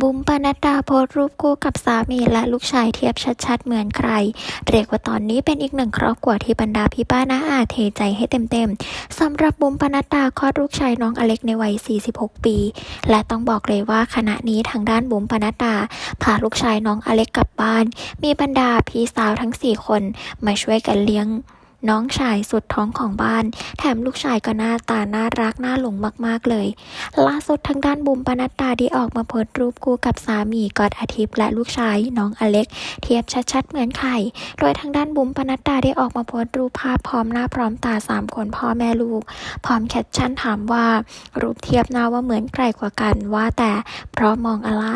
บุ๋มปานัดดาโพสรูปคู่กับสามีและลูกชายเทียบชัดๆ เหมือนใคร เรียกว่าตอนนี้เป็นอีกหนึ่งครอบครัวที่บรรดาพี่ป้าน้าอาเทใจให้เต็มๆสำหรับบุ๋มปานัดดาคลอดลูกชายน้องอเล็กในวัย 46 ปี และต้องบอกเลยว่าขณะนี้ทางด้านบุ๋มปานัดดาพาลูกชายน้องอเล็กกลับบ้าน มีบรรดาพี่สาวทั้ง 4 คนมาช่วยกันเลี้ยง น้องชายสุดท้องของบ้าน แถมลูกชายก็หน้าตาน่ารักน่าหลงมากๆเลย ล่าสุดทางด้านบุ๋มปนัดดาได้ออกมาโพสต์รูปคู่กับสามีกอดอาทิตย์และลูกชายน้องอเล็ก เทียบชัดๆเหมือนไข่ โดยทางด้านบุ๋มปนัดดาได้ออกมาโพสต์รูปภาพพร้อมหน้าพร้อมตาสามคนพ่อแม่ลูก พร้อมแคปชั่นถามว่ารูปเทียบหน้าว่าเหมือนใครกว่ากันว่าแต่เพราะมองอะไร